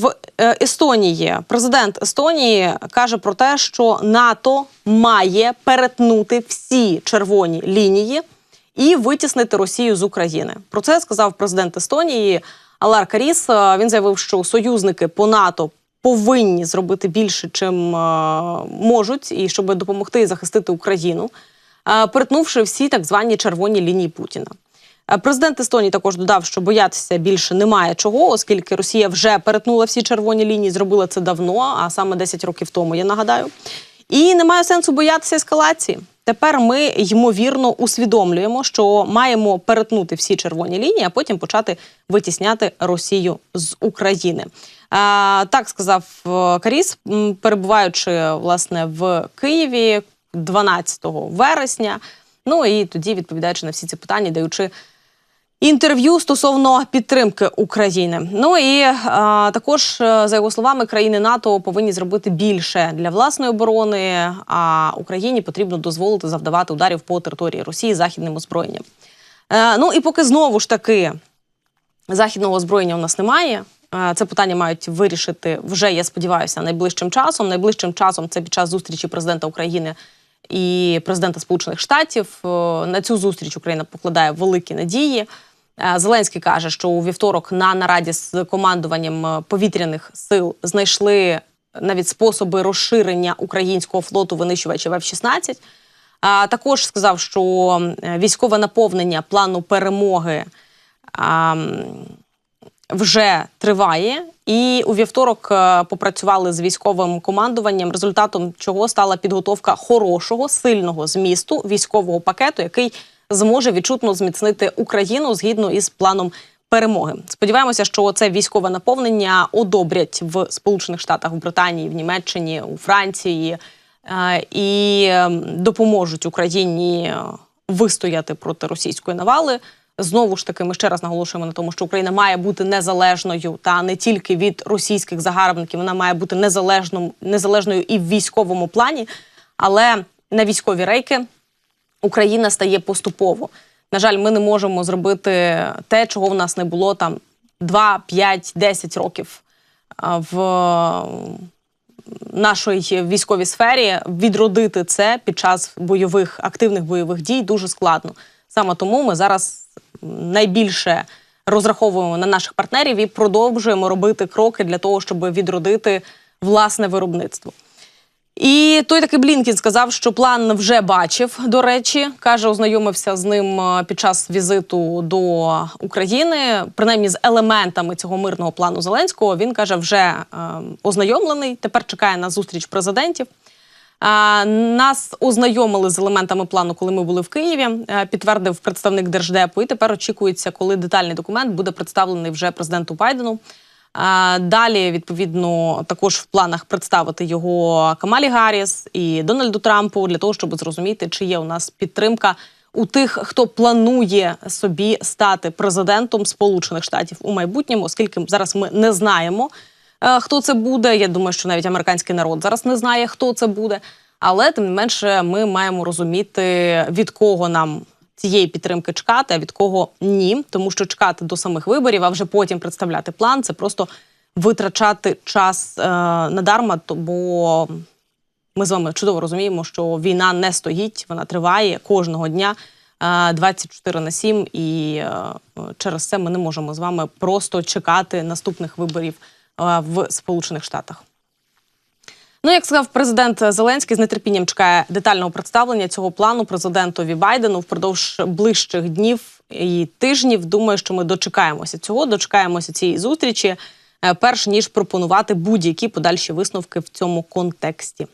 в е, Естонії президент Естонії каже про те, що НАТО має перетнути всі червоні лінії і витіснити Росію з України. Про це сказав президент Естонії Алар Каріс. Е, Він заявив, що союзники по НАТО повинні зробити більше, чим е, можуть, і щоб допомогти захистити Україну, перетнувши всі так звані червоні лінії Путіна. Е, Президент Естонії також додав, що боятися більше немає чого, оскільки Росія вже перетнула всі червоні лінії, зробила це давно, а саме 10 років тому, я нагадаю. І немає сенсу боятися ескалації. Тепер ми ймовірно усвідомлюємо, що маємо перетнути всі червоні лінії, а потім почати витісняти Росію з України. А, так сказав е, Каріс, перебуваючи власне в Києві 12 вересня. Ну і тоді відповідаючи на всі ці питання, даючи інтерв'ю стосовно підтримки України. Ну і е, також, е, за його словами, країни НАТО повинні зробити більше для власної оборони. А Україні потрібно дозволити завдавати ударів по території Росії західним озброєнням. Е, ну і поки знову ж таки західного озброєння у нас немає. Це питання мають вирішити вже, я сподіваюся, найближчим часом. Найближчим часом це під час зустрічі президента України і президента Сполучених Штатів. На цю зустріч Україна покладає великі надії. Е, Зеленський каже, що у вівторок на нараді з командуванням е, повітряних сил знайшли навіть способи розширення українського флоту винищувачів F-16. А також сказав, що е, військове наповнення плану перемоги а, вже триває. І у вівторок е, попрацювали з військовим командуванням, результатом чого стала підготовка хорошого, сильного змісту військового пакету, який зможе відчутно зміцнити Україну згідно із планом перемоги. Сподіваємося, що це військове наповнення одобрять в Сполучених Штатах, в Британії, в Німеччині, у Франції е, і е, допоможуть Україні е, вистояти проти російської навали. Знову ж таки, ми ще раз наголошуємо на тому, що Україна має бути незалежною та не тільки від російських загарбників, вона має бути незалежною, незалежною і в військовому плані, але на військові рейки Україна стає поступово. На жаль, ми не можемо зробити те, чого в нас не було там 2, 5, 10 років в нашій військовій сфері. Відродити це під час бойових активних бойових дій дуже складно. Саме тому ми зараз найбільше розраховуємо на наших партнерів і продовжуємо робити кроки для того, щоб відродити власне виробництво. І той такий Блінкін сказав, що план вже бачив. До речі, каже, ознайомився з ним е, під час візиту до України, принаймні з елементами цього мирного плану Зеленського. Він каже, вже е, ознайомлений. Тепер чекає на зустріч президентів. А, Нас ознайомили з елементами плану, коли ми були в Києві. е, Підтвердив представник держдепу. І тепер очікується, коли детальний документ буде представлений вже президенту Байдену. Далі, відповідно, також в планах представити його Камалі Гарріс і Дональду Трампу для того, щоб зрозуміти, чи є у нас підтримка у тих, хто планує собі стати президентом Сполучених Штатів у майбутньому, оскільки зараз ми не знаємо, е, хто це буде. Я думаю, що навіть американський народ зараз не знає, хто це буде. Але тим не менше, ми маємо розуміти, від кого нам цієї підтримки чекати, а від кого ні. Тому що чекати до самих виборів, а вже потім представляти план це просто витрачати час е, надарма, бо ми з вами чудово розуміємо, що війна не стоїть, вона триває кожного дня е, 24 на 7, і е, через це ми не можемо з вами просто чекати наступних виборів е, в Сполучених Штатах. Ну, як сказав президент Зеленський, з нетерпінням чекає детального представлення цього плану президентові Байдену впродовж ближчих днів і тижнів. Думаю, що ми дочекаємося цього, дочекаємося цієї зустрічі, е, перш ніж пропонувати будь-які подальші висновки в цьому контексті.